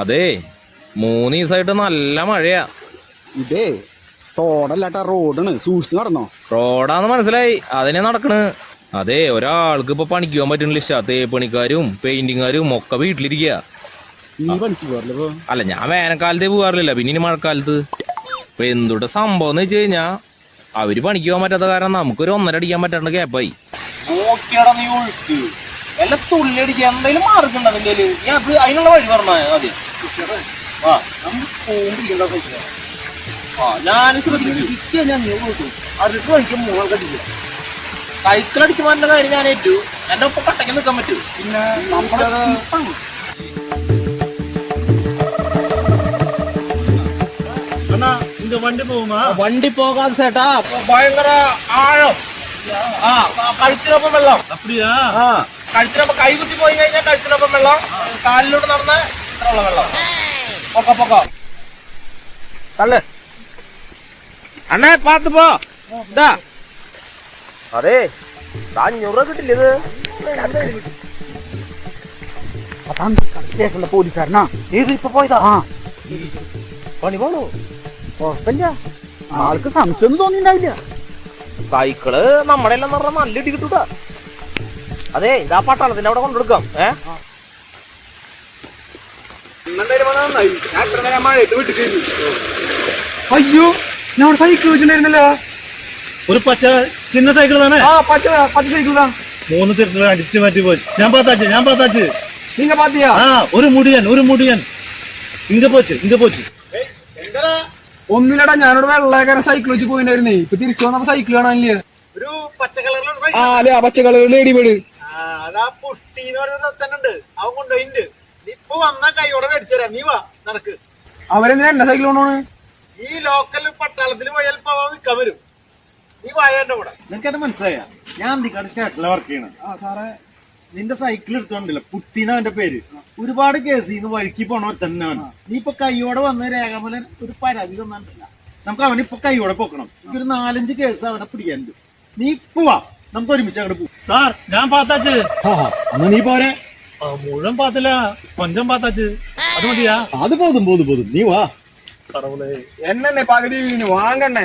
അതെ മൂന്ന് ദിവസമായിട്ട് നല്ല മഴയാ. ഇതേ തോടല്ലാട്ട റോഡാണ്. സൂക്ഷിച്ച് നടന്നോ? റോഡാന്ന് മനസ്സിലായി. അതിനെ നടക്കണ്. അതെ ഒരാൾക്ക് ഇപ്പൊ പണിക്ക് പോകാൻ പറ്റുന്നില്ല തേപ്പണിക്കാരും പെയിന്റിങ്ങാരും ഒക്കെ വീട്ടിലിരിക്കുക അല്ല ഞാൻ വേനൽക്കാലത്തേ പോകാറില്ല പിന്നെ ഇനി മഴക്കാലത്ത്. ഇപ്പൊ എന്തുട്ട സംഭവം എന്ന് വെച്ച് കഴിഞ്ഞാ അവർ പണിക്ക് പോകാൻ പറ്റാത്ത കാരണം നമുക്കൊരു ഒന്നര അടിക്കാൻ പറ്റാണ്ട് ഗ്യാപ്പായി നീ ഒഴുക്ക് വല്ല തുള്ളി അടിക്കാൻ എന്തെങ്കിലും മാർക്കുണ്ട് അതിന്റെ നീ അത് അതിനുള്ള വഴി പറഞ്ഞാ മതി ആ ആ ഞാൻ അടുത്ത് പണിക്ക് മൂന്നാൾ കണ്ടില്ല സൈക്കിൾ അടിക്കുമ്പോൾ കാര്യം ഞാൻ ഏറ്റു എന്റെ ഒപ്പം കട്ടയ്ക്ക് നിൽക്കാൻ പറ്റൂ പിന്നെ നമ്മളത് அண்ணா இந்த வண்டி போகுமா വണ്ടി പോകാതെ ചേട്ടാ ഭയങ്കര ആഴം ആ കഴുത്തിനൊപ്പം വെള്ളം அப்படியா ആ കഴുത്തിനൊപ്പം കൈ കുത്തി പോയി കഴിഞ്ഞാൽ കഴുത്തിനൊപ്പം വെള്ളം കാലിലൂടെ നടന്ന ഇത്രയുള്ള വെള്ളം. പൊക്ക പൊക്ക. തള്ളു. അണ്ണേ പാത്ത് പോ. ഇതാ. അതെ അഞ്ഞൂറ് കിട്ടില്ല ഇത്? പോലീസുകാരനാ. ഇത് ഇപ്പൊ പോയതാ? ആ. പണി പോണു? കുഴപ്പമില്ല. ആൾക്ക് സംശയം തോന്നിണ്ടാവില്ല സൈക്കിൾ നമ്മുടെ എല്ലാം പറഞ്ഞാൽ നല്ല ഇടി കിട്ടൂട്ടാ. അതെ ഇതാ പട്ടാളത്തിന്റെ അവിടെ കൊണ്ടെടുക്കാം ഏ അയ്യോ ഞാൻ സൈക്കിൾ വെച്ചിട്ടുണ്ടായിരുന്നല്ലോ ஒரு பச்சை சின்ன சைக்கிள் தானே ആ പച്ച പച്ച സൈക്കിളാ மூணு திருத்துல அடிச்சு மாட்டி போச்சு ஞான் பார்த்தாச்சு ஞான் பார்த்தாச்சு നിങ്ങ പാത്തിയാ ஆ ஒரு முடியன் ஒரு முடியன் இங்க போச்சு இங்க போச்சு ഒന്നിലടാ ഞാനോട് വെള്ളക്കാരൻ സൈക്കിൾ വെച്ച് പോയിണ്ടായിരുന്നേ ഇപ്പൊ തിരിച്ചു വന്നപ്പോ സൈക്കിൾ കാണാനില്ലേ ഒരു പച്ച കളറിലുള്ള ആ അല്ലെ ആ പച്ചക്കളർ ലേഡി ബേഡ് അതാ പുഷ്ടി എന്ന് പറയുന്ന അവൻ കൊണ്ടുപോയിണ്ട് ഇപ്പൊ വന്ന കൈയോടെ മേടിച്ചുതരാം നീ വാ നടക്ക്. അവരെന്തിനാ എന്നെ സൈക്കിൾ കൊണ്ടുപോണ്? ഈ ലോക്കൽ പട്ടാളത്തിൽ പോയാൽ ഇപ്പൊ അവൻ വിൽക്കാൻ വരും. നീ വായന്റെ കൂടെ. നിനക്ക് എന്റെ മനസ്സിലായ? ഞാൻ അന്തിക്കാട് സ്റ്റേഷനിലെ വർക്ക് ചെയ്യണം. ആ സാറേ. നിന്റെ സൈക്കിൾ എടുത്തോണ്ടില്ല. പുട്ടിന്ന് അവന്റെ പേര്. ഒരുപാട് കേസ് ഇന്ന് വഴുക്കി പോണവർ തന്നെ നീ ഇപ്പൊ കൈയോടെ വന്ന രേഖാമൂലൻ ഒരു പരാതി തന്നിട്ടില്ല നമുക്ക് അവനിപ്പോ കൈയോടെ പൊക്കണം. ഒരു നാലഞ്ച് കേസ് അവനെ പിടിക്കാനുണ്ട്. നീ പോവാ നമുക്ക് ഒരുമിച്ച് അങ്ങോട്ട് പോകും സാർ ഞാൻ പാത്താച്ച്. നീ പോരെ. മുഴുവൻ പാത്തില്ല. കൊഞ്ചം പാത്താച്ച്. അത് മതിയാ. അത് പോതും പോതും പോതും. നീ വാ. എന്നെ പകുതി വീണ് വാങ്ങണ്ണേ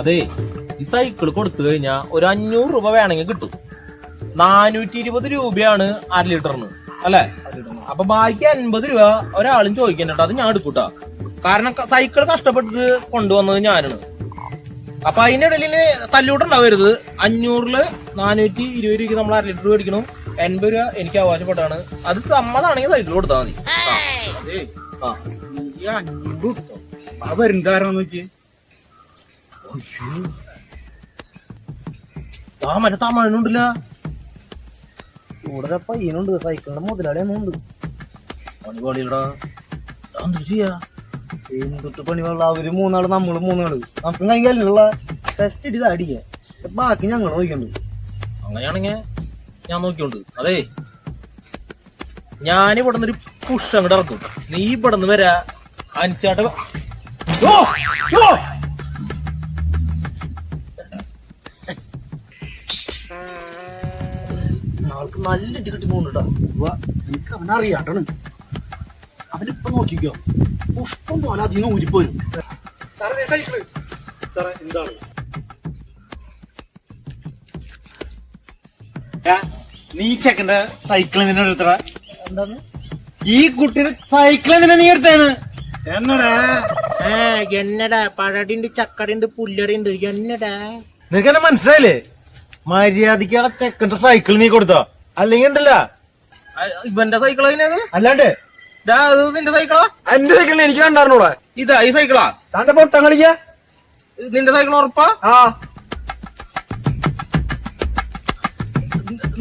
അതെ ഈ സൈക്കിൾ കൊടുത്തു കഴിഞ്ഞാൽ ഒരു അഞ്ഞൂറ് രൂപ വേണമെങ്കിൽ കിട്ടും. നാനൂറ്റി ഇരുപത് രൂപയാണ് അര ലിറ്ററിന് അല്ലേ? അപ്പൊ ബാക്കി അൻപത് രൂപ ഒരാളും ചോദിക്കണ്ട അത് ഞാൻ എടുക്കൂട്ടാ. കാരണം സൈക്കിൾ കഷ്ടപ്പെട്ടിട്ട് കൊണ്ടുവന്നത് ഞാനാണ്. അപ്പൊ അതിന്റെ ഇടയിൽ തല്ലൂട്ടുണ്ടാവരുത് അഞ്ഞൂറിൽ നാനൂറ്റി ഇരുപത് രൂപയ്ക്ക് നമ്മൾ അര ലിറ്റർ മേടിക്കണം. എൺപത് രൂപ എനിക്ക് അവകാശപ്പെട്ടാണ് അത് നമ്മളാണെങ്കിൽ സൈക്കിൾ കൊടുത്താൽ മതി. ആ. മറ്റേ തമിഴിനുണ്ടല്ല. കൂടുതലപ്പ പയ്യനുണ്ട്. സൈക്കിളിന്റെ മുതലാളി ഒന്നുണ്ട്. പണി പണിയിലടാ എന്താ ചെയ്യാ? എന്തൊട്ട് പണി അവർ മൂന്നാൾ നമ്മൾ മൂന്നാൾ. നമുക്ക് കഴിഞ്ഞാലുള്ള ടെസ്റ്റ് ഇട്ട് അടിക്കാ ബാക്കി ഞങ്ങൾ നോക്കിയുണ്ട് അങ്ങനെയാണെങ്കിൽ ഞാൻ നോക്കിയോണ്ട് അതെ ഞാൻ ഇവിടെ ഒരു പുഷ് അങ്ങോട്ട് ഇറക്കും നീ ഇവിടെ നിന്ന് വരാ അഞ്ചാട്ട ആൾക്ക് നല്ല ഇട്ട് കിട്ടി പോകുന്നുണ്ടാ എനിക്ക് അവനറിയാട്ടാണ് അവനിപ്പൊ നോക്കിക്കോ. പുഷ്പം പോലെ അതിന് ഊരിപ്പോരും സാറേ സൈക്കിൾ. സാറേ എന്താണ്? നീ ചെക്കന്റെ സൈക്കിൾ നിന്നെ എടുത്തട എന്താണ് ഈ കുട്ടിയുടെ സൈക്കിൾ നിന്നെ നീ എടുത്തേന്ന് എന്നടാ? ഏ എന്നടാ? പഴടിണ്ട് ചക്കടിണ്ട് പുല്ലടിണ്ട് എന്നടാ? നിനക്ക് എന്നെ മനസ്സിലായില്ലേ? മര്യാദയ്ക്ക് ആ ചെക്കന്റെ സൈക്കിൾ നീ കൊടുത്തോ. അല്ലെങ്കിൽ ഉണ്ടല്ല. ഇവന്റെ സൈക്കിൾ അതിനത് അല്ലാണ്ട് നിന്റെ സൈക്കിളാ എന്റെ സൈക്കിളിന് എനിക്ക് കണ്ടായിരുന്നൂടെ? ഇതാ ഈ സൈക്കിളാ താന്റെ പൊട്ടം കളിക്കാ? നിന്റെ സൈക്കിൾ ഉറപ്പാ? ആ.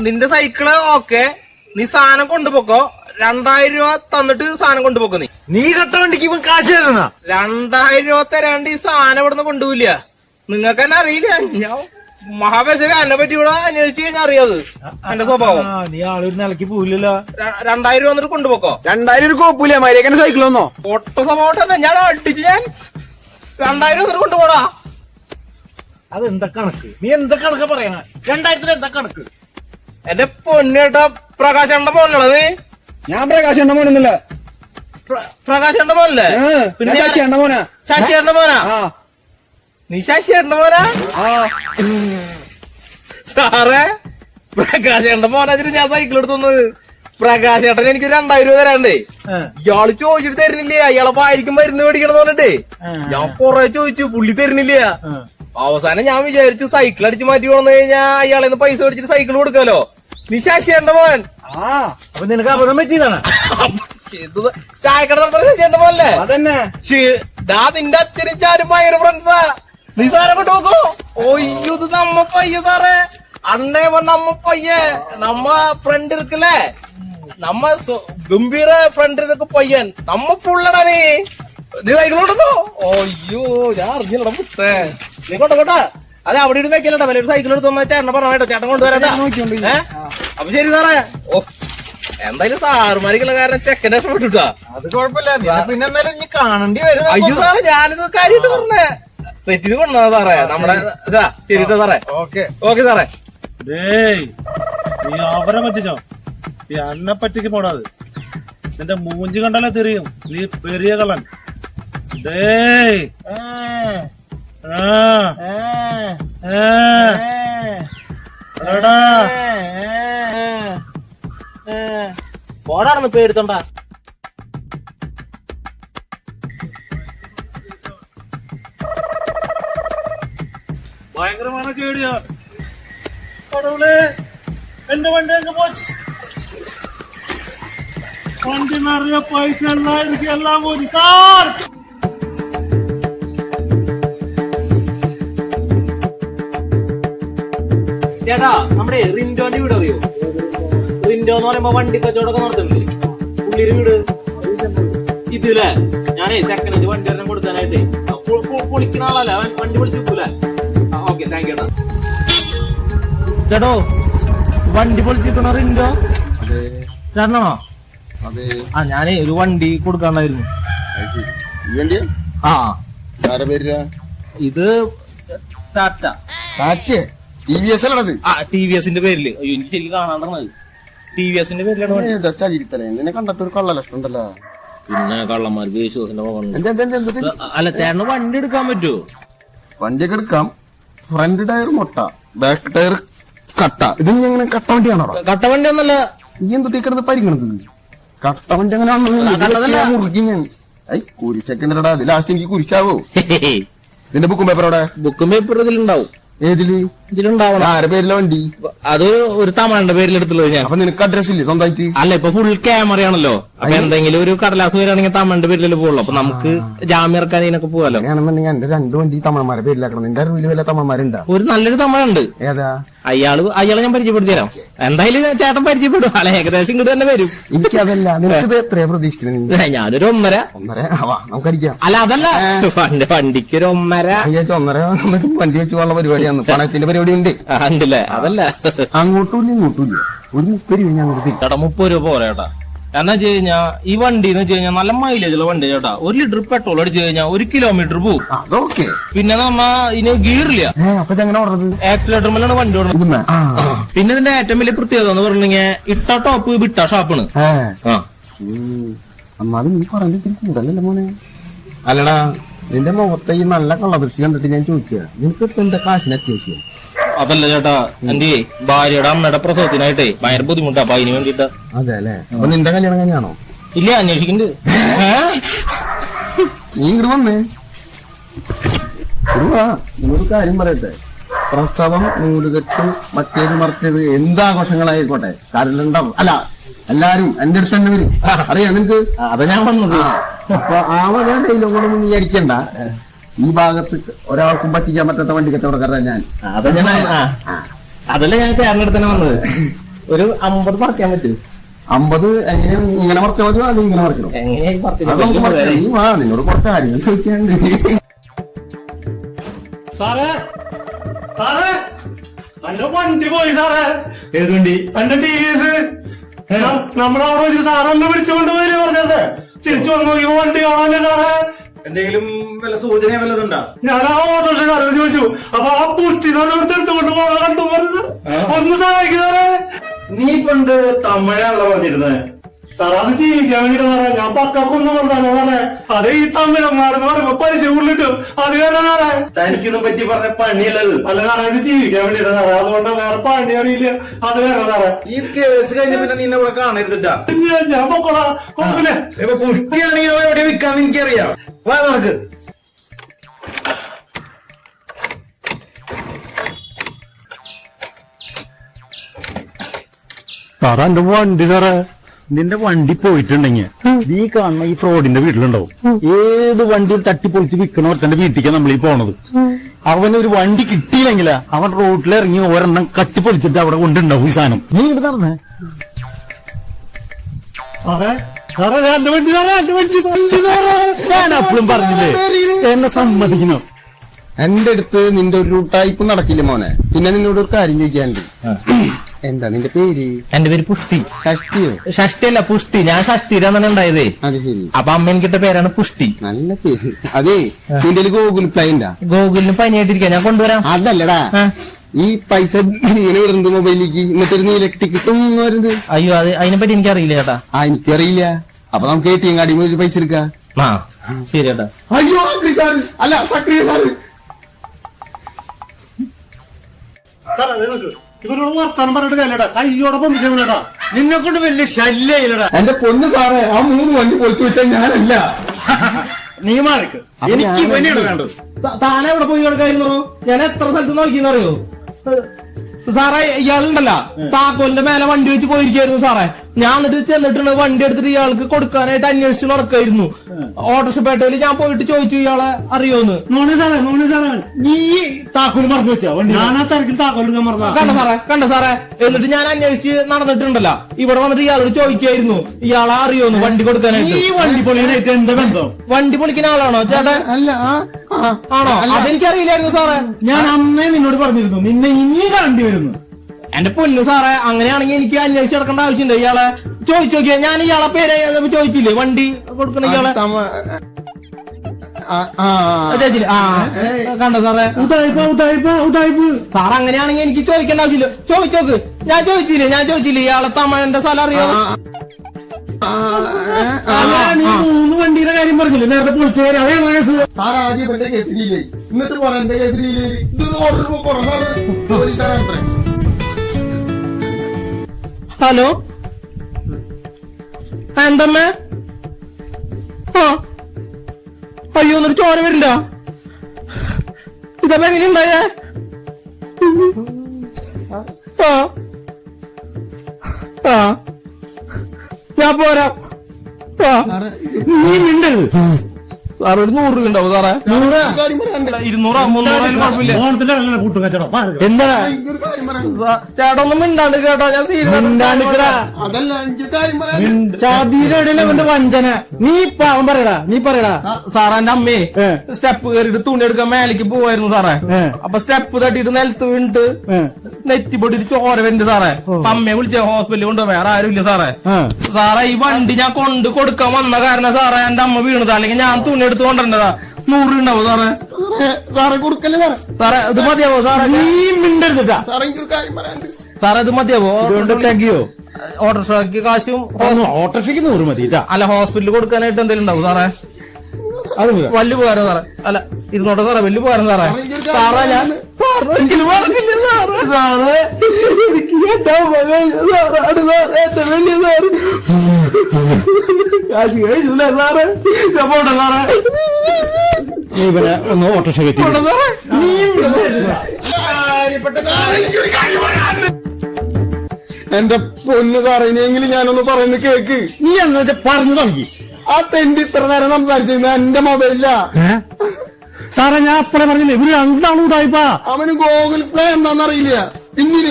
നിന്റെ സൈക്കിൾ ഓക്കെ. നീ സാധനം കൊണ്ടുപോക്കോ. രണ്ടായിരം രൂപ തന്നിട്ട് സാധനം കൊണ്ടുപോക്കോ നീ. നീ കട്ട വണ്ടിക്ക് ഇപ്പൊ കാശ് തരുന്ന? രണ്ടായിരം രൂപ തരാണ്ട് ഈ സാധനം ഇവിടുന്ന് കൊണ്ടുപോയില്ല നിങ്ങൾക്ക് തന്നെ അറിയില്ല. ഞാൻ മഹാപേശ എന്നെ പറ്റി ഇവിടെ അന്വേഷിച്ച് കഴിഞ്ഞാൽ അറിയാത്. എന്റെ സ്വഭാവം. നീ ആളൊരു പോയില്ലല്ലോ രണ്ടായിരം രൂപ വന്നിട്ട് കൊണ്ടുപോക്കോ? രണ്ടായിരം ഒരു കോപ്പില്ല മര്യാദക്കന്റെ സൈക്കിൾ വന്നോ? ഒട്ട സ്വഭാവം ഞാൻ അടിച്ച് ഞാൻ രണ്ടായിരം വന്നിട്ട് കൊണ്ടുപോടാ. അത് എന്താ കണക്ക്? നീ എന്താ കണക്ക് പറയണ? രണ്ടായിരത്തിന് എന്താ കണക്ക്? എന്റെ പൊന്നേട്ട പ്രകാശന്റെ മോനല്ലേ നീ ഞാൻ പ്രകാശ് മോനൊന്നുമില്ല. പ്ര- പ്രകാശന്റെ മോനല്ലേ? പിന്നെ പിന്നെ ശശി എണ്ണ മോനാ. ശശിയേട്ടന്റെ മോനാ? ആ. നീ ശശിയേട്ടന്റെ മോനാ? ആ. സാറേ പ്രകാശേട്ടന്റെ മോനാച്ചിട്ട് ഞാൻ സൈക്കിൾ എടുത്തുന്നത് പ്രകാശേട്ടൻ എനിക്ക് രണ്ടായിരം രൂപ തരാണ്ടേ ഇയാൾ ചോദിച്ചിട്ട് തരുന്നില്ല? അയാളെ വായിരിക്കും മരുന്ന് മേടിക്കണം പറഞ്ഞിട്ടേ. ഞാൻ കൊറേ ചോദിച്ചു പുള്ളി തരുന്നില്ല. അവസാനം ഞാൻ വിചാരിച്ചു സൈക്കിൾ അടിച്ച് മാറ്റി കൊണ്ടു കഴിഞ്ഞാ അയാളെ പൈസ മേടിച്ചിട്ട് സൈക്കിൾ കൊടുക്കാലോ. നീ ശശിയേണ്ട മോൻ. ആ അപ്പൊ നിനക്ക് അബദ്ധം പറ്റിയതാണ്. ചായക്കട നടത്തുന്ന ശശിയേട്ടന്റെ മോനല്ലേ? അതന്നെ. ഡാ നിന്റെ അച്ഛനും ചാരും ഭയങ്കര ഫ്രണ്ട്സാ നീ സാറെ നോക്കൂ. ഇത് നമ്മ പയ്യ സാറേ. വന്ന നമ്മ പയ്യ നമ്മ ഫ്രണ്ട് ഇരിക്കല്ലേ? നമ്മ സു- ഗംഭീര ഫ്രണ്ട് ഇരിക്ക പയ്യൻ. നമ്മ പുള്ളടാ നീ. നീ സൈക്കിൾ കൊണ്ടോ ഒയ്യോ ഞാൻ അറിഞ്ഞില്ലടാ മുത്തേ. നീ കൊണ്ടോ കൊണ്ടാ. അതെ അവിടെ ഇരുന്ന് വെക്കലട്ടാ വലിയൊരു സൈക്കിൾ എടുത്ത് വന്നാൽ ചേട്ടനെ പറഞ്ഞ കേട്ടോ. ചേട്ടൻ ഏ? അപ്പൊ ശരി സാറേ. ഓ എന്തായാലും സാറുമാരിക്കുള്ള കാരണം ചെക്കനെ ഇഷ്ടപ്പെട്ടുട്ടാ അത് കുഴപ്പമില്ല. പിന്നെ എന്തായാലും ഇനി കാണേണ്ടി വരും. അയ്യോ സാറേ ഞാനിത് കാര്യമായിട്ട് പറഞ്ഞേ. തെറ്റിന് കൊണ്ടാ സാറേ. നമ്മുടെ ഇതാ ശരി സാറേ. ഓക്കെ. ഓക്കെ സാറേ. ഡേയ് നീ അവരെ പറ്റിച്ചോ? ഈ അന്നെ പറ്റിക്ക് പോടാത് നിന്റെ മൂഞ്ചി കണ്ടാലേ തെറിയും നീ പെരിയ കള്ളൻ. ഡേയ്. പോടാണെന്ന് പേരുത്തണ്ട ഭയങ്കരമാണ് കേടിയാ. കടവുളെ എന്റെ വണ്ടി അങ്ങ് പോച്ച്. വണ്ടി നിറയെ പൈസ എല്ലാം എനിക്ക് എല്ലാം പോയി സാർ! ചേട്ടാ നമ്മുടെ റിൻഡോന്റെ വീട് അറിയോ? റിൻഡോ എന്ന് പറയുമ്പോ വണ്ടി കച്ചവടമൊക്കെ നടത്തുന്നില്ലേ? പുള്ളിയുടെ വീട്? ഇതില്ലേ? ഞാനേ സെക്കൻഡ് ഹാൻഡ് വണ്ടി ഒരെണ്ണം കൊടുക്കാനായിട്ടേ. പൊളിക്കുന്ന ആളല്ലേ? വണ്ടി വിളിച്ച് വെക്കൂലേ ഓക്കെ താങ്ക് യു ചേട്ടാ വണ്ടി പൊളിച്ചിരിക്കണ റിൻഡോ? ചേട്ടനാണോ ആ ഞാനേ ഒരു വണ്ടി കൊടുക്കാണ്ടായിരുന്നു. ആ. ഇത് Tata. Tata? T V S അല്ലത് ആ ടി വി എസിന്റെ പേരിൽ. അയ്യോ എനിക്ക് ശരിക്കും കാണാണ്ടത് ടി വി എസിന്റെ പേരിലാണ് നിന്നെ കണ്ടിട്ട് ഒരു കള്ളലക്ഷണ്ടല്ലോ പിന്നെ കള്ളന്മാർക്ക്? അല്ല ചേട്ടന് വണ്ടി എടുക്കാൻ പറ്റുമോ വണ്ടിയൊക്കെ എടുക്കാം. ഫ്രണ്ട് ടയർ മുട്ട. ബാക്ക് ടയർ കട്ട. ഇത് നീ എങ്ങനെ കട്ട വണ്ടിയാണോ? കട്ട വണ്ടി ഒന്നല്ല. ഈ എന്ത് തീക്കണത് പരിഗണത് കട്ടവണ്ടി അങ്ങനെ കള്ളതല്ല. മുറുകി ഞാൻ. ഐ അത് ലാസ്റ്റ് എനിക്ക് കുരിച്ചാവോ ഇതിന്റെ ബുക്കും പേപ്പർ അവിടെ ബുക്കും പേപ്പർ ഇതിലുണ്ടാവും. ഏതിൽ? ഇതിലുണ്ടാവണം. ആരെ പേരില വണ്ടി? അത് ഒരു തമിഴിന്റെ പേരിൽ എടുത്തുള്ളത് ഞാൻ. അപ്പൊ നിനക്ക് അഡ്രസ് ഇല്ലേ? സ്വന്തമായിട്ട്? അല്ല ഇപ്പൊ ഫുൾ ക്യാമറ ആണല്ലോ അപ്പൊ എന്തെങ്കിലും ഒരു കടലാസ് വരികയാണെങ്കിൽ തമിഴിന്റെ പേരിലല്ലേ പോകുള്ളൂ അപ്പൊ നമുക്ക് ജാമ്യം ഇറക്കാൻ ഇതിനൊക്കെ പോകാലോ. അങ്ങനെയാണെന്നുണ്ടെങ്കിൽ എന്റെ രണ്ട് വണ്ടി തമിഴന്മാരെ പേരിലാക്കണം. നിന്റെ അറിവിൽ വല്ല തമിഴന്മാരുണ്ടാ? ഒരു നല്ലൊരു തമിഴുണ്ട്. ഏതാ? അയാൾ അയാളെ ഞാൻ പരിചയപ്പെടുത്തി തരാം എന്തായാലും ചേട്ടൻ പരിചയപ്പെടും. അല്ല ഏകദേശം ഇങ്ങോട്ട് തന്നെ വരും. എനിക്കതല്ല. നിനക്കിത് എത്രയാ പ്രതീക്ഷിക്കുന്നത് ഞാനൊരു ഒന്നര. ഒന്നര? നമുക്കടിക്കാം അല്ല അതല്ല. വണ്ടി വണ്ടിക്ക് ഒരു ഒന്നര ഒന്നര വണ്ടി വെച്ച് പോകാനുള്ള പരിപാടിയാണ്. പണത്തിന്റെ പരിപാടി ഉണ്ട് ഉണ്ടല്ലേ? അതല്ല. അങ്ങോട്ടും ഇല്ല ഇങ്ങോട്ടും ഇല്ല. ഒരു മുപ്പത് രൂപ ഞാൻ തരും ചേട്ടാ മുപ്പത് രൂപ പോരാ ചേട്ടാ എന്നാ വെച്ച് കഴിഞ്ഞാ ഈ വണ്ടി എന്ന് വെച്ച് കഴിഞ്ഞാൽ നല്ല മൈലേജ് ഉള്ള വണ്ടി ചേട്ടാ ഒരു ലിറ്റർ പെട്രോൾ അടിച്ചു കഴിഞ്ഞാൽ ഒരു കിലോമീറ്റർ പോകും അതൊക്കെ പിന്നെ നമ്മ ഇനി ഗീറില്ല ഏ അപ്പൊ ഇതെങ്ങനെ ഓർഡർ ആക്സിലേറ്റർ മേലാണ് വണ്ടി ഓടുന്നത്. ഇതുമ്മേ ആ. പിന്നെ ഇതിന്റെ ഏറ്റവും വലിയ പ്രത്യേകത എന്ന് പറഞ്ഞിട്ടുണ്ടെങ്കിൽ ഇട്ട ടോപ്പ് വിട്ട ഷാപ്പാണ് ഏ. ആ. ഉം. നീ കൂടുതലല്ലേ മോനെ? അല്ലടാ നിന്റെ മുഖത്തെ ഈ നല്ല കള്ളദൃഷ്ടി കണ്ടിട്ട് ഞാൻ ചോദിക്കുക നിനക്ക് ഇപ്പൊ എന്താ കാശിന് അത്യാവശ്യം? അതല്ല ചേട്ടാ എന്റെ ഭാര്യയുടെ അമ്മയുടെ പ്രസവത്തിനായിട്ടേ ഭയങ്കര ബുദ്ധിമുട്ടാ അപ്പൊ അതിന് വേണ്ടിട്ട്. അതെ അല്ലേ? അപ്പൊ നിന്റെ കല്യാണം കഴിഞ്ഞാണോ ഇല്ല അന്വേഷിക്കുന്നുണ്ട്. നീ ഇങ്ങോട്ട് വന്നേ. നിങ്ങളൊരു കാര്യം പറയട്ടെ. പ്രസവം നൂലുകെട്ട് മറ്റേത് മറിച്ചത് എന്താഘോഷങ്ങളായിക്കോട്ടെ കാരണം അല്ല എല്ലാരും എന്റെ അടുത്ത് തന്നെ വരും. അറിയാം നിനക്ക്? അതാ ഞാൻ വന്നത്. അപ്പൊ ആ വക ഡെയിലോഗൊന്നും നീ ഈ ഭാഗത്ത് ഒരാൾക്കും പറ്റിക്കാൻ പറ്റാത്ത വണ്ടി കച്ചവടക്കാരൻ ഞാൻ. അതാ ഞാൻ ആ. അതല്ല ഞാൻ ചേട്ടന്റെ തന്നെ വന്നത്? ഒരു അമ്പത് പറിക്കാൻ പറ്റും. അമ്പത് എങ്ങനെ ഇങ്ങനെ മതിയോ? അത് ഇങ്ങനെ മറക്കണം വാ നിന്നോട് കുറച്ച് കാര്യങ്ങൾ ചോദിക്കാണ്ട് സാറേ സാറേ എന്റെ വണ്ടി പോയി സാറേ. ഏത് വണ്ടി? എന്റെ ടി വി എസ് നമ്മളവിടെ വെച്ച് സാറൊന്ന് വിളിച്ചുകൊണ്ട് പോയില്ലേ പറഞ്ഞത്? തിരിച്ചു വന്നു നോക്കിയപ്പോ വണ്ടി കാണാല്ലേ സാറേ. എന്തെങ്കിലും വല്ല സൂചന വല്ലതുണ്ടോ ഞാൻ ആ ഓട്ടോറിക്ഷക്കാരോട് ചോദിച്ചു. അപ്പൊ ആ പുഷ്ടി എടുത്തുകൊണ്ട് പോകാൻ കണ്ടു പറഞ്ഞു ഒന്ന് സഹായിക്കുന്നേ നീ പണ്ട് തമിഴാണല്ലോ പറഞ്ഞിരുന്നത് അത് ജീവിക്കാൻ സാറേ ഞാൻ പക്കൊന്നും പറഞ്ഞാലോ സാറേ? അതേ ഈ തമിഴന്മാരെന്ന് പറയുമ്പോ പരിചയം ഉള്ളിട്ടും. അത് കാരണം സാറേ. തനിക്കൊന്നും പറ്റി പറഞ്ഞ പണിയല്ലത്. അല്ല സാറേ ഇത് ജീവിക്കാൻ വേണ്ടിട്ട് സാറേ. അതുകൊണ്ട് വേറെ പണി അറിയില്ല. അത് കാരണം സാറേ. ഈ കേസ് കഴിഞ്ഞ പിന്നെ നിന്നെ ഇവിടെ കാണരുതിട്ടാ. ഞാൻ പൊക്കോടാ കുഴപ്പമില്ല ഇപ്പൊ പുഷ്ടിയാണെങ്കിൽ അവ എവിടെ വിൽക്കാന്ന് എനിക്കറിയാം. വാ നടക്ക്. സാറേ എന്റെ വണ്ടി സാറേ. നിന്റെ വണ്ടി പോയിട്ടുണ്ടെങ്കിൽ നീ കാണുന്ന ഈ ഫ്രോഡിന്റെ വീട്ടിലുണ്ടാവും. ഏത് വണ്ടി തട്ടിപ്പൊളിച്ച് വിൽക്കണ ഒരുത്തന്റെ വീട്ടിലേക്ക് നമ്മൾ ഈ പോണത്. അവന് ഒരു വണ്ടി കിട്ടിയില്ലെങ്കില അവൻ റോഡിൽ ഇറങ്ങി ഒരെണ്ണം കട്ടിപ്പൊളിച്ചിട്ട് അവിടെ കൊണ്ടുണ്ടാവും ഈ സാധനം. നീ ഇവിടെ നടന്നേ? ഞാൻ അപ്പോഴും പറഞ്ഞില്ലേ എന്നെ സമ്മതിക്കുന്നു എന്റെ അടുത്ത് നിന്റെ ഒരു ടൈപ്പ് നടക്കില്ല മോനെ? പിന്നെ നിന്നോട് ഒരു കാര്യം ചോദിക്കാനുണ്ട്. എന്താ നിന്റെ പേര്? എന്റെ പേര് പുഷ്ടി. ഷഷ്ടിയോ? ഷഷ്ടി അല്ല പുഷ്ടി. ഞാൻ ഷഷ്ടിയിലാണ് ഉണ്ടായതേ. അത് ശരി. അപ്പൊ അമ്മ എനിക്കിട്ട പേരാണ് പുഷ്ടി. നല്ല പേര്. അതെ നിന്റെ ഗൂഗിൾ പ്ലേ ഉണ്ടാ? ഗോകുലിന് പനിയായിട്ടിരിക്കാം. ഞാൻ കൊണ്ടുവരാം. അതല്ലടാ. ഈ പൈസ ഇങ്ങനെ വിടുന്നത് മൊബൈലിലേക്ക്. എന്നിട്ടൊരു നീല ടിക്കറ്റും വരുന്നത്. അയ്യോ അത് അതിനെപ്പറ്റി എനിക്കറിയില്ല ചേട്ടാ. ആ എനിക്കറിയില്ല. അപ്പൊ നമുക്ക് എ ടി എം കാർഡിൽ ഒരു പൈസ എടുക്കാം. ആ ശരി ചേട്ടാ. അയ്യോ അല്ല സക്രിയ സാർ സാർ അതെ നോക്ക്. ഇവരോട് വർത്താനം പറഞ്ഞിട്ട് കല്ലടാ കയ്യോടെ പൊന്നിച്ചേടാ നിന്നെ കൊണ്ട് വലിയ ശല്യയില്ലടാ. എന്റെ പൊന്ന് സാറേ ആ മൂന്ന് വണ്ടി പൊളിച്ചു വിട്ടാൽ ഞാനല്ല. നീ മാറിക്ക്. എനിക്ക് പണിയാണ് വേണ്ടത്. താനെ എവിടെ പോയി കിടക്കായിരുന്നു? ഞാൻ എത്ര സ്ഥലത്ത് നോക്കിയെന്നറിയോ സാറേ ഇയാളുണ്ടല്ല. താക്കോലിന്റെ മേലെ വണ്ടി വെച്ച് പോയിരിക്കായിരുന്നു സാറേ. ഞാൻ എന്നിട്ട് ചെന്നിട്ട് വണ്ടി എടുത്തിട്ട് ഇയാൾക്ക് കൊടുക്കാനായിട്ട് അന്വേഷിച്ചു നടക്കായിരുന്നു. ഓട്ടോഷപ്പേട്ടയിൽ പേട്ടയിൽ ഞാൻ പോയിട്ട് ചോദിച്ചു ഇയാളെ അറിയോന്ന്? നോണി സാറേ നോണി സാറേ. നീ താക്കോൽ മറന്നു വെച്ചാ ഞാൻ ആ തിരക്കിൽ താക്കോൽ ഞാൻ മറന്ന കണ്ട സാറേ കണ്ട സാറേ? എന്നിട്ട് ഞാൻ അന്വേഷിച്ച് നടന്നിട്ടുണ്ടല്ലോ. ഇവിടെ വന്നിട്ട് ഇയാളോട് ചോദിക്കായിരുന്നു ഇയാളെ അറിയോന്ന് വണ്ടി കൊടുക്കാനായിട്ട്? ഈ വണ്ടി പൊളിക്കാനായിട്ട് എന്താ ബന്ധം? വണ്ടി പൊളിക്കുന്ന ആളാണോ? ചേട്ടാ അല്ല ആണോ? അതെനിക്കറിയില്ലായിരുന്നു സാറേ. ഞാൻ അമ്മേ നിന്നോട് പറഞ്ഞിരുന്നു നിന്നെ ഇനി കണ്ടി വരുന്നു. എന്റെ പൊന്നു സാറേ അങ്ങനെയാണെങ്കിൽ എനിക്ക് അന്വേഷിച്ച് നടക്കേണ്ട ആവശ്യമില്ല ഇയാളെ? ചോദിച്ചു നോക്കിയാ ഞാൻ ഇയാളെ പേര് ഞാൻ ചോദിച്ചില്ലേ? വണ്ടി കൊടുക്കണ ഇയാളെ. തമ- ആ, ആ, ആ, ആ. കണ്ട സാറേ? ഉടായ്പ ഉടായ്പ ഉടായ്പ സാർ അങ്ങനെയാണെങ്കിൽ എനിക്ക് ചോദിക്കേണ്ട ആവശ്യമില്ല. ചോദിച്ചോക്ക് ഞാൻ ചോദിച്ചില്ലേ ഞാൻ ചോദിച്ചില്ലേ ഇയാളെ തമിഴന്റെ സ്ഥലം അറിയോ ആ, ആ, അല്ല, നീ മൂന്ന് വണ്ടിയുടെ കാര്യം പറഞ്ഞില്ലേ? നേരത്തെ പൊളിച്ചു വരാം അതേ കേസ്. സാർ ആദ്യം ഇവന്റെ കേസ് ഡീലേ എന്നിട്ട് പറ എന്റെ കേസ് ഡീലേ ഇത് ഓർഡർ സാർ ഹലോ? എന്തമ്മേ? ആ. അയ്യോ എന്നൊരു ചോര വരണ്ട ഇതപ്പോ എങ്ങനെയുണ്ടായേ ആ. ആ. ഞാൻ പോരാ. നീ മിണ്ടരുത്. സാർ ഒരു നൂറ് രൂപ ഉണ്ടാവും സാറേ. ഇരുന്നൂറോ കുഴപ്പമില്ല. എന്താ. ചേട്ടാ ഒന്നും മിണ്ടാണ്ട് കേട്ടോ. ഞാൻ അവന്റെ വഞ്ചന? നീ പാവം പറയടാ നീ പറയടാ. സാറേ എന്റെ അമ്മേ സ്റ്റെപ്പ് കയറിയിട്ട് തുണി എടുക്കാൻ മേലേക്ക് പോവായിരുന്നു സാറേ. അപ്പൊ സ്റ്റെപ്പ് തട്ടിയിട്ട് നിലത്ത് വീണിട്ട്. നെറ്റി പൊട്ടിട്ട് ചോര വരുന്നുണ്ട് സാറേ. അമ്മയെ വിളിച്ച ഹോസ്പിറ്റലിൽ കൊണ്ടുപോയി. വേറെ ആരും ഇല്ല സാറേ. സാറേ ഈ വണ്ടി ഞാൻ കൊണ്ട് കൊടുക്കാൻ വന്ന കാരണം സാറേ എന്റെ അമ്മ വീണത്. അല്ലെങ്കിൽ ഞാൻ തുണി എടുത്ത് കൊണ്ടുവരേണ്ടതാ. നൂറ് ഉണ്ടാവും സാറേ? സാറേ, സാറേ കൊടുക്കല്ലേ സാറേ? സാറേ ഇത് മതിയാവോ സാറേ? നീ മിണ്ടരുതാ സാറേ എനിക്കൊരു കാര്യം പറയാനുണ്ട്. സാറേ ഇത് മതിയാവോ? തികയോ ഓട്ടോറിക്ഷയ്ക്ക് കാശും ഓട്ടോറിക്ഷയ്ക്ക് നൂറ് മതി. അല്ല ഹോസ്പിറ്റലിൽ കൊടുക്കാനായിട്ട് എന്തെങ്കിലും ഉണ്ടാവും സാറേ? വലിയ സാറേ? അല്ല ഇരുന്നോട്ടെ സാറേ വലിയ ഉപകാരം സാറേ? സാറേ ഞാൻ സാറിന് ഒരിക്കലും പറഞ്ഞില്ല സാറേ. സാറേ എനിക്ക് എന്റെ മകൻ സാറാണ് സാറേ എന്റെ വലിയ സാറ്. കാശ് കഴിച്ചില്ല സാറേ. ഞാൻ പോട്ടെ സാറേ. നീ ഇവനെ ഒന്ന് ഓട്ടോറിക്ഷ കയറ്റി പോട്ടെ സാറേ. നീ എന്റെ പൊന്ന് സാറേ ഇനിയെങ്കിലും ഞാനൊന്ന് പറയുന്നത് കേക്ക്. നീ എന്താ വെച്ചാ പറഞ്ഞു തുടങ്ങി? ആ തെണ്ടി ഇത്ര നേരം സംസാരിച്ചിരുന്ന എന്റെ മൊബൈലില്ല സാറേ ഞാൻ അപ്പളെ പറഞ്ഞില്ലേ ഇവർ രണ്ടാളും ഉടായിപ്പാ അവന് ഗൂഗിൾ പ്ലേ എന്താന്ന് അറിയില്ല പിന്നിൽ.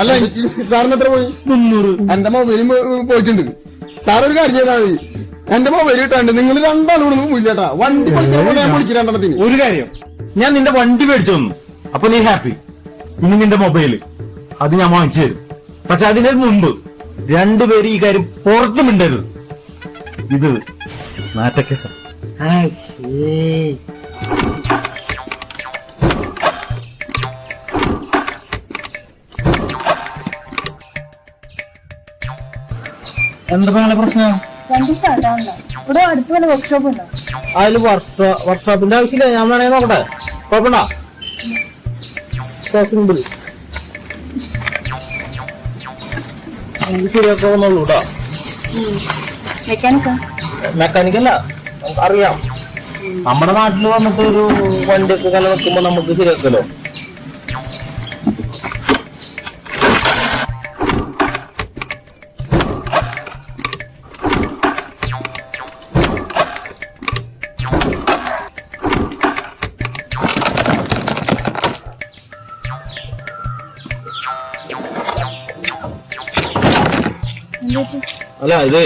അല്ല എനിക്ക് സാറിന് എത്ര പോയി? മുന്നൂറ്. എന്റെ മൊബൈലും പോയിട്ടുണ്ട്. സാർ ഒരു കാര്യം ചെയ്താൽ മതി. എന്റെ മൊബൈൽ കിട്ടാണ്ട് നിങ്ങൾ രണ്ടാളും കൂടെ പോയില്ലേട്ടാ വണ്ടി പഠിക്കാൻ ഞാൻ പഠിച്ചു രണ്ടെണ്ണത്തിന്. ഒരു കാര്യം. ഞാൻ നിന്റെ വണ്ടി മേടിച്ചു തന്നു. അപ്പൊ നീ ഹാപ്പി ഇനി നിന്റെ മൊബൈൽ അത് ഞാൻ വാങ്ങിച്ചു തരും. പക്ഷെ അതിന് മുമ്പ് രണ്ടുപേരും ഈ കാര്യം പുറത്തു മിണ്ടരുത്. ഇത് നാറ്റക്കേസ. എന്താ നിങ്ങളെ പ്രശ്നം? ഇവിടെ അടുത്ത് വല്ല വർക്ക്ഷോപ്പ് ഉണ്ടോ? അതിൽ വർക്ക്ഷോപ്പിന്റെ ആവശ്യമില്ല. ഞാൻ വേണേ നോക്കട്ടെ. കുഴപ്പമുണ്ടോ ശരിയാക്കാവുന്നുള്ളൂ കേട്ടോ മെക്കാനിക്കാ മെക്കാനിക് അല്ല നമുക്ക് അറിയാം നമ്മുടെ നാട്ടിൽ വന്നിട്ട് ഒരു വണ്ടിയൊക്കെ ഇങ്ങനെ നിൽക്കുമ്പോ നമുക്ക് ശരിയാക്കല്ലോ. അല്ല ഇതേ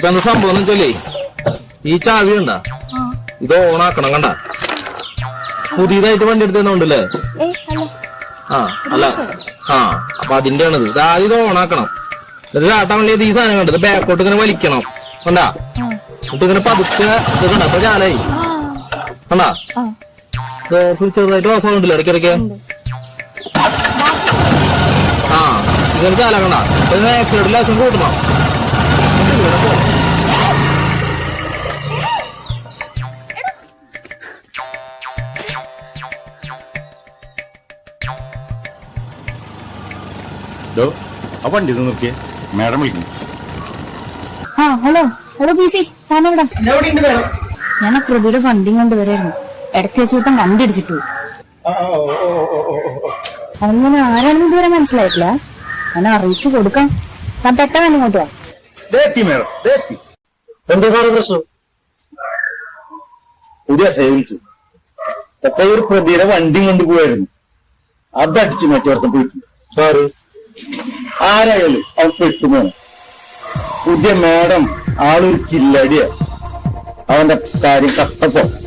ഇതിപ്പോ എന്താ സംഭവം എന്ന് വെച്ചാലേ ഈ ചാവി ഉണ്ടാ ഇത് ഓണാക്കണം കണ്ട? പുതിയതായിട്ട് വണ്ടി എടുത്തുണ്ടല്ലേ ആ അല്ല. ആ അപ്പൊ അതിന്റെ ആണ് ഇത് ആദ്യം ഇത് ഓണാക്കണം. ഇത് ചാട്ടാൻ വേണ്ടി ഈ സാധനം കണ്ടത്. ബാക്കോട്ട് ഇങ്ങനെ വലിക്കണം. കണ്ടാ? എന്നിട്ട് ഇങ്ങനെ പതുക്കെ ഇത് കണ്ട? അപ്പൊ ചാലായി. ആ. കണ്ടാ ചെറുതായിട്ട് ഓഫ് ആവുന്നുണ്ടല്ലോ ഇടയ്ക്കിടയ്ക്ക്. ആ ഇങ്ങനെ ചാലാക്കണ്ട അപ്പൊ ആക്സിഡന്റ് ലാസം കൂട്ടണം. വണ്ടി നിർത്തിയേ. മാഡം വിളിക്കുന്നു. ആ ഹലോ. Hello P C. താനെവിടെ? ഞാൻ ആ പ്രതിയുടെ ഫണ്ടിങ് കൊണ്ടുവരായിരുന്നു ഇടയ്ക്ക് വെച്ചിട്ട് വണ്ടി അടിച്ചിട്ടു. അങ്ങനെ ആരാണെന്ന് ഇതുവരെ മനസ്സിലായിട്ടില്ല. ഞാൻ അറിയിച്ചു കൊടുക്കാം. ഞാൻ പെട്ടെന്ന് ഇങ്ങോട്ട് വാ. എന്താ സാറേ പ്രശ്നം? പുതിയ വിളിച്ചു. എസ് ഐ ഒരു പ്രതിയുടെ വണ്ടി കൊണ്ട് പോയായിരുന്നു. അതടിച്ച് മറ്റോർത്തം പോയിട്ടുണ്ട്. സാറ്? ആരായാലും അവൻ പെട്ടുമോ പുതിയ മാഡം ആളൊരു കില്ലടിയ. അവന്റെ കാര്യം കട്ടപ്പോ